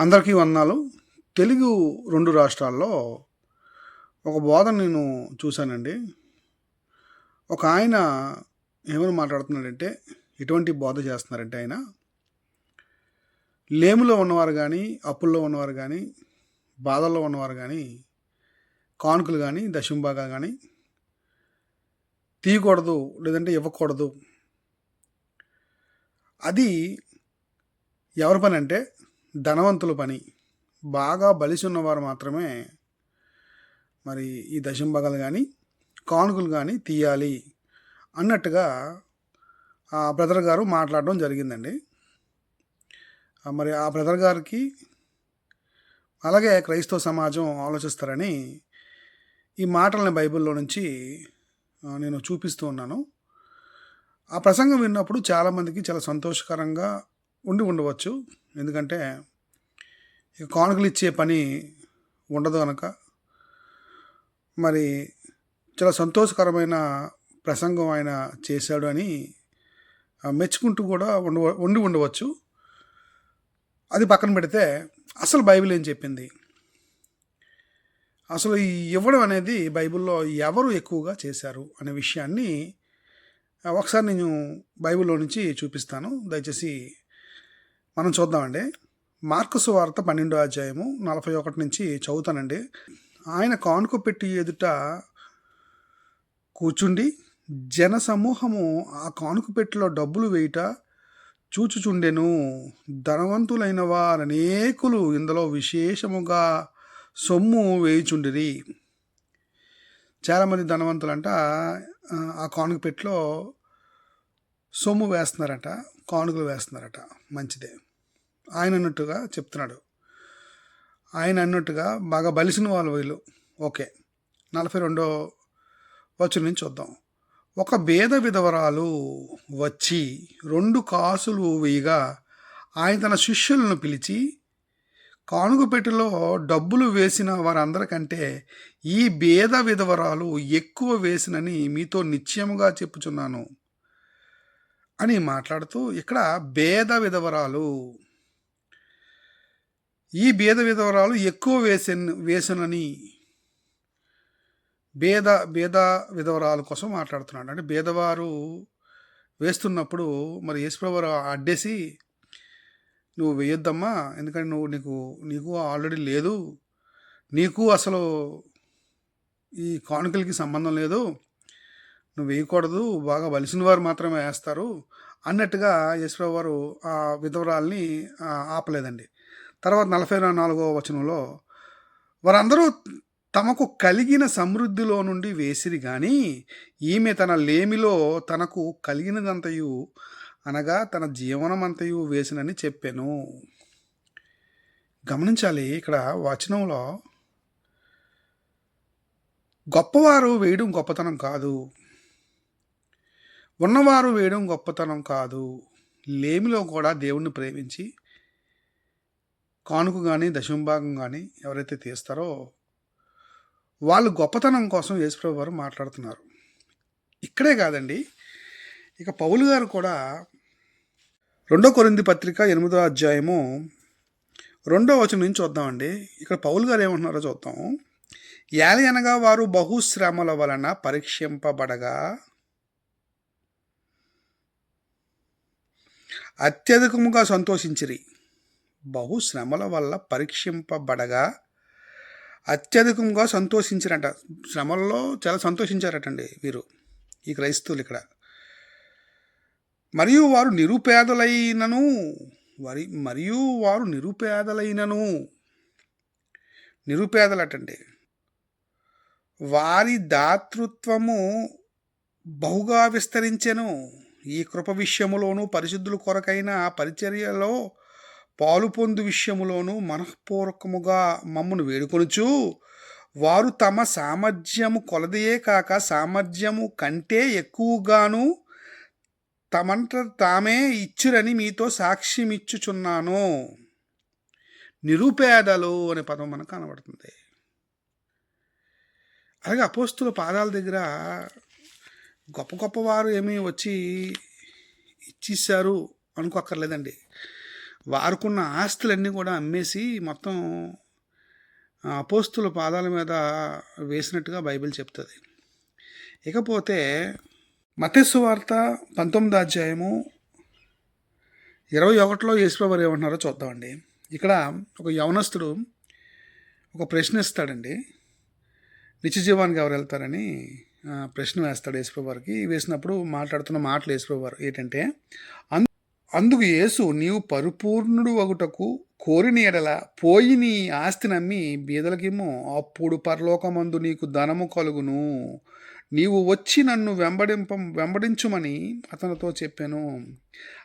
అందరికీ వందనాలు. తెలుగు రెండు రాష్ట్రాల్లో ఒక బోధన నేను చూశానండి. ఒక ఆయన ఏమని మాట్లాడుతున్నాడంటే ఎటువంటి బోధ చేస్తున్నారంటే ఆయన. లేములో ఉన్నవారు కానీ అప్పుల్లో ఉన్నవారు కానీ బాధల్లో ఉన్నవారు కానీ కానుకలు కానీ దశంభాగాలు కానీ తీయకూడదు లేదంటే ఇవ్వకూడదు. అది ఎవరి పని అంటే ధనవంతుల పని. బాగా బలిసి ఉన్నవారు మాత్రమే మరి ఈ దశంబగలు కానీ కానుకలు కానీ తీయాలి అన్నట్టుగా ఆ బ్రదర్ గారు మాట్లాడడం జరిగిందండి. మరి ఆ బ్రదర్ గారికి అలాగే క్రైస్తవ సమాజం ఆలోచిస్తారని ఈ మాటలని బైబిల్లో నుంచి నేను చూపిస్తూ ఉన్నాను. ఆ ప్రసంగం విన్నప్పుడు చాలామందికి చాలా సంతోషకరంగా ఉండి ఉండవచ్చు. ఎందుకంటే ఇక కానుకలు ఇచ్చే పని ఉండదు కనుక మరి చాలా సంతోషకరమైన ప్రసంగం ఆయన చేశాడు అని మెచ్చుకుంటూ కూడా ఉండ ఉండి ఉండవచ్చు. అది పక్కన పెడితే అసలు బైబిల్ ఏం చెప్పింది? అసలు ఈ ఇవ్వడం అనేది బైబిల్లో ఎవరు ఎక్కువగా చేశారు అనే విషయాన్ని ఒకసారి నేను బైబిల్లో నుంచి చూపిస్తాను. దయచేసి మనం చూద్దామండి. మార్కసు వార్త పన్నెండో అధ్యాయము నలభై ఒకటి నుంచి చదువుతానండి. ఆయన కానుక పెట్టి ఎదుట కూర్చుండి జన సమూహము ఆ కానుక పెట్టిలో డబ్బులు వేయుట చూచుచుండెను. ధనవంతులైన వారు అనేకులు ఇందులో విశేషముగా సొమ్ము వేయుచుండిరి. చాలామంది ధనవంతులంట ఆ, ఆ కానుక పెట్టిలో సొమ్ము వేస్తున్నారట కానుకలు వేస్తున్నారట. మంచిదే. ఆయన అన్నట్టుగా చెప్తున్నాడు. ఆయన అన్నట్టుగా బాగా బలిసిన వాళ్ళు వీళ్ళు. ఓకే. నలభై రెండో వచ్చిన నుంచి చూద్దాం. ఒక భేద విధవరాలు వచ్చి రెండు కాసులు వేయగా ఆయన తన శిష్యులను పిలిచి కానుగుపెట్టెలో డబ్బులు వేసిన వారందరికంటే ఈ భేద విధవరాలు ఎక్కువ వేసినని మీతో నిశ్చయముగా చెప్పుచున్నాను అని మాట్లాడుతూ ఇక్కడ భేద విధవరాలు ఈ భేద విధవరాలు ఎక్కువ వేసన్ వేసనని భేద భేద విధవరాల కోసం మాట్లాడుతున్నాడు. అంటే భేదవారు వేస్తున్నప్పుడు మరి యేసుప్రభు అడ్డేసి నువ్వు వేయొద్దమ్మా ఎందుకంటే నువ్వు నీకు నీకు ఆల్రెడీ లేదు. నీకు అసలు ఈ కానుకలకి సంబంధం లేదు. నువ్వు వేయకూడదు బాగా వలసిన వారు మాత్రమే వేస్తారు అన్నట్టుగా యేసుప్రభు వారు ఆ విధవరాల్ని ఆపలేదండి. తర్వాత నలభై నాలుగవ వచనంలో వారందరూ తమకు కలిగిన సమృద్ధిలో నుండి వేసిరి కానీ ఈమె తన లేమిలో తనకు కలిగినదంతయు అనగా తన జీవనమంతయు వేసినని చెప్పాను. గమనించాలి ఇక్కడ వచనంలో గొప్పవారు వేయడం గొప్పతనం కాదు. ఉన్నవారు వేయడం గొప్పతనం కాదు. లేమిలో కూడా దేవుణ్ణి ప్రేమించి కానుక కానీ దశంభాగం కానీ ఎవరైతే తీస్తారో వాళ్ళు గొప్పతనం కోసం యేసుప్రభు వారు మాట్లాడుతున్నారు. ఇక్కడే కాదండి. ఇక పౌలు గారు కూడా రెండో కొరింది పత్రిక ఎనిమిదో అధ్యాయము రెండో వచనం నుంచి చూద్దామండి. ఇక్కడ పౌలు గారు ఏమంటున్నారో చూద్దాం. యాలి అనగా వారు బహుశ్రమల వలన పరీక్షింపబడగా అత్యధికముగా సంతోషించిరి. బహుశ్రమల వల్ల పరీక్షింపబడగా అత్యధికంగా సంతోషించారట. శ్రమల్లో చాలా సంతోషించారటండి వీరు ఈ క్రైస్తవులు ఇక్కడ. మరియు వారు నిరుపేదలైనను వరి మరియు వారు నిరుపేదలైనను నిరుపేదలటండి. వారి దాతృత్వము బహుగా విస్తరించెను. ఈ కృప విషయములోను పరిశుద్ధుల కొరకైన పరిచర్యలో పాలు పొందు విషయములోను మనఃపూర్వకముగా మమ్మను వేడుకొనుచు వారు తమ సామర్థ్యము కొలదయే కాక సామర్థ్యము కంటే ఎక్కువగాను తమంట తామే ఇచ్చురని మీతో సాక్ష్యం ఇచ్చుచున్నాను నిరుపేదలు అనే పదం మనకు కనబడుతుంది. అలాగే అపోస్తుల పాదాల దగ్గర గొప్ప గొప్పవారు ఏమీ వచ్చి ఇచ్చేసారు అనుకోక్కర్లేదండి. వారుకున్న ఆస్తులన్నీ కూడా అమ్మేసి మొత్తం అపోస్తుల పాదాల మీద వేసినట్టుగా బైబిల్ చెప్తుంది. ఇకపోతే మతస్సు వార్త పంతొమ్మిది అధ్యాయము ఇరవై ఒకటిలో యేసుప్రభు ఏమంటున్నారో చూద్దామండి. ఇక్కడ ఒక యవనస్తుడు ఒక ప్రశ్న ఇస్తాడండి నిత్య జీవానికి ఎవరు వెళ్తారని ప్రశ్న వేస్తాడు యేసుప్రభు వారికి వేసినప్పుడు మాట్లాడుతున్న మాటలు యేసుప్రభు వారు ఏంటంటే అందుకు యేసు నీవు పరిపూర్ణుడు ఒకటకు కోరిన ఎడల పోయి నీ ఆస్తి నమ్మి బీదలకిమ్ము అప్పుడు పరలోకమందు నీకు ధనము కలుగును. నీవు వచ్చి నన్ను వెంబడింప వెంబడించుమని అతనితో చెప్పాను.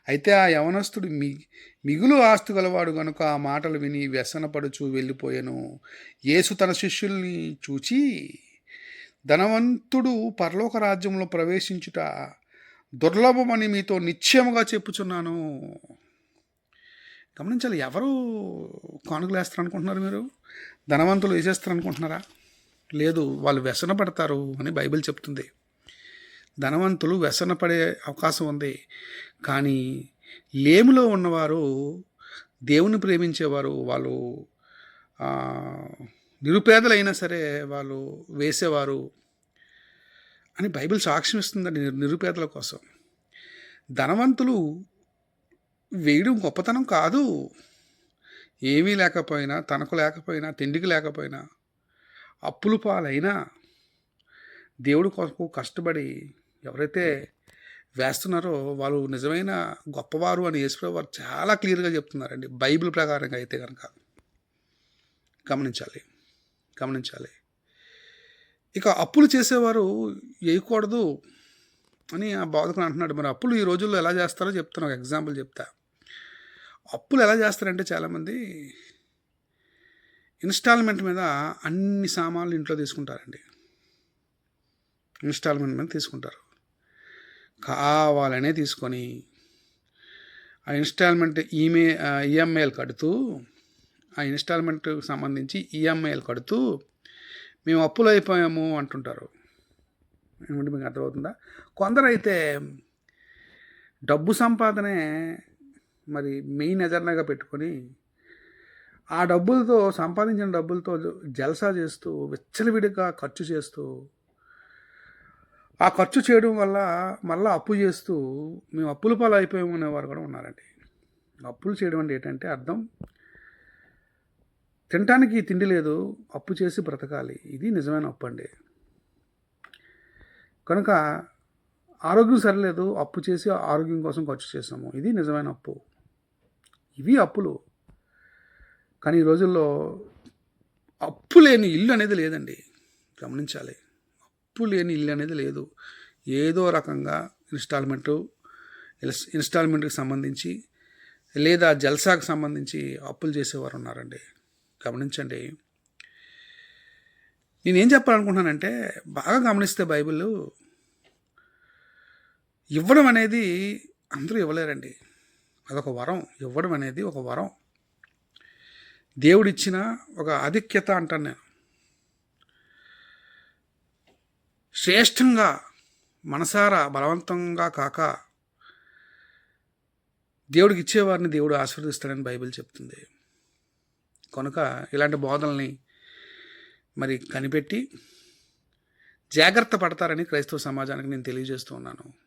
అయితే ఆ యవనస్తుడు మి మిగులు ఆస్తు గలవాడు గనుక ఆ మాటలు విని వ్యసనపడుచు వెళ్ళిపోయాను. యేసు తన శిష్యుల్ని చూచి ధనవంతుడు పరలోక రాజ్యంలో ప్రవేశించుట దుర్లభమని మీతో నిశ్చయముగా చెప్పుచున్నాను. గమనించాలి ఎవరు కానుకలు వేస్తారు అనుకుంటున్నారు మీరు? ధనవంతులు వేసేస్తారు అనుకుంటున్నారా లేదు వాళ్ళు వ్యసన పడతారు అని బైబిల్ చెప్తుంది. ధనవంతులు వ్యసన పడే అవకాశం ఉంది. కానీ లేములో ఉన్నవారు దేవుని ప్రేమించేవారు వాళ్ళు నిరుపేదలైనా సరే వాళ్ళు వేసేవారు. అని బైబిల్ సాక్ష్యం ఇస్తుందండి నిరుపేదల కోసం. ధనవంతులు వేయడం గొప్పతనం కాదు. ఏమీ లేకపోయినా తనకు లేకపోయినా తిండికి లేకపోయినా అప్పులు పాలైనా దేవుడి కొరకు కష్టపడి ఎవరైతే వేస్తున్నారో వాళ్ళు నిజమైన గొప్పవారు అని యేసుప్రభు వారు చాలా క్లియర్గా చెప్తున్నారండి. బైబిల్ ప్రకారంగా అయితే కనుక గమనించాలి. గమనించాలి. ఇక అప్పులు చేసేవారు వేయకూడదు అని ఆ బాధకుని అంటున్నాడు. మరి అప్పులు ఈ రోజుల్లో ఎలా చేస్తారో చెప్తాను ఒక ఎగ్జాంపుల్ చెప్తా. అప్పులు ఎలా చేస్తారంటే చాలామంది ఇన్స్టాల్మెంట్ మీద అన్ని సామాన్లు ఇంట్లో తీసుకుంటారండి. ఇన్స్టాల్మెంట్ మీద తీసుకుంటారు. కావాలనే తీసుకొని ఆ ఇన్స్టాల్మెంట్ ఈమే ఈఎంఐలు కడుతూ ఆ ఇన్స్టాల్మెంట్కి సంబంధించి ఈఎంఐలు కడుతూ మేము అప్పులు అయిపోయాము అంటుంటారు. ఏమంటే మీకు అర్థమవుతుందా? కొందరైతే డబ్బు సంపాదనే మరి మెయిన్ ఎజెండాగా పెట్టుకొని ఆ డబ్బులతో సంపాదించిన డబ్బులతో జల్సా చేస్తూ విచ్చలవిడిగా ఖర్చు చేస్తూ ఆ ఖర్చు చేయడం వల్ల మళ్ళీ అప్పు చేస్తూ మేము అప్పుల పాలు అయిపోయాము అనేవారు కూడా ఉన్నారండి. అప్పులు చేయడం అంటే ఏంటంటే అర్థం తినటానికి తిండి లేదు. అప్పు చేసి బ్రతకాలి. ఇది నిజమైన అప్పు అండి కనుక ఆరోగ్యం సరిలేదు. అప్పు చేసి ఆరోగ్యం కోసం ఖర్చు చేసాము ఇది నిజమైన అప్పు. ఇవి అప్పులు. కానీ ఈ రోజుల్లో అప్పు లేని ఇల్లు అనేది లేదండి. గమనించాలి. అప్పు లేని ఇల్లు అనేది లేదు. ఏదో రకంగా ఇన్స్టాల్మెంటు ఇన్స్టాల్మెంట్కి సంబంధించి లేదా జల్సాకు సంబంధించి అప్పులు చేసేవారు ఉన్నారండి గమనించండి. నేనేం చెప్పాలనుకుంటున్నానంటే బాగా గమనిస్తే బైబిల్ ఇవ్వడం అనేది అందరూ ఇవ్వలేరండి. అదొక వరం. ఇవ్వడం అనేది ఒక వరం. దేవుడిచ్చిన ఒక ఆధిక్యత అంటాను నేను. శ్రేష్టంగా మనసారా బలవంతంగా కాక దేవుడికి ఇచ్చేవారిని దేవుడు ఆశీర్వదిస్తాడని బైబిల్ చెప్తుంది. కనుక ఇలాంటి బోధనల్ని మరి కనిపెట్టి జాగ్రత్త పడతారని క్రైస్తవ సమాజానికి నేను తెలియజేస్తూ ఉన్నాను.